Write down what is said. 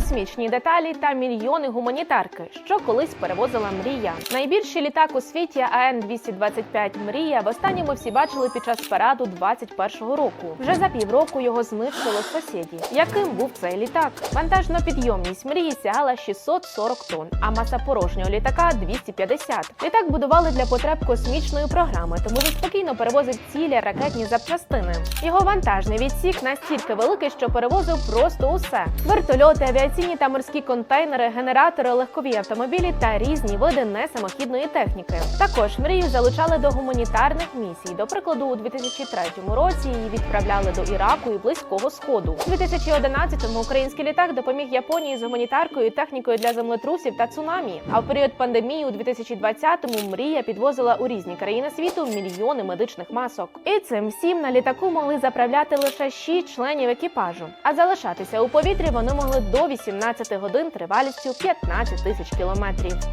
космічні деталі та мільйони гуманітарки, що колись перевозила мрія. Найбільший літак у світі АН 225 Мрія. Востаннє ми всі бачили під час параду 21-го року. Вже за півроку його знищило сусіді. Яким був цей літак? Вантажна підйомність мрії сягала 640 тонн, а маса порожнього літака 250. Літак будували для потреб космічної програми, тому він спокійно перевозить цілі ракетні запчастини. Його вантажний відсік настільки великий, що перевозив просто усе: вертольоти, авіаційні та морські контейнери, генератори, легкові автомобілі та різні види несамохідної техніки. Також мрію залучали до гуманітарних місій. До прикладу, у 2003 році її відправляли до Іраку і Близького Сходу. У 2011-му український літак допоміг Японії з гуманітаркою технікою для землетрусів та цунамі. А в період пандемії у 2020-му мрія підвозила у різні країни світу мільйони медичних масок. І цим всім на літаку могли заправляти лише 6 членів екіпажу. А залишатися у повітрі вони могли до 18 годин тривалістю 15 тисяч кілометрів.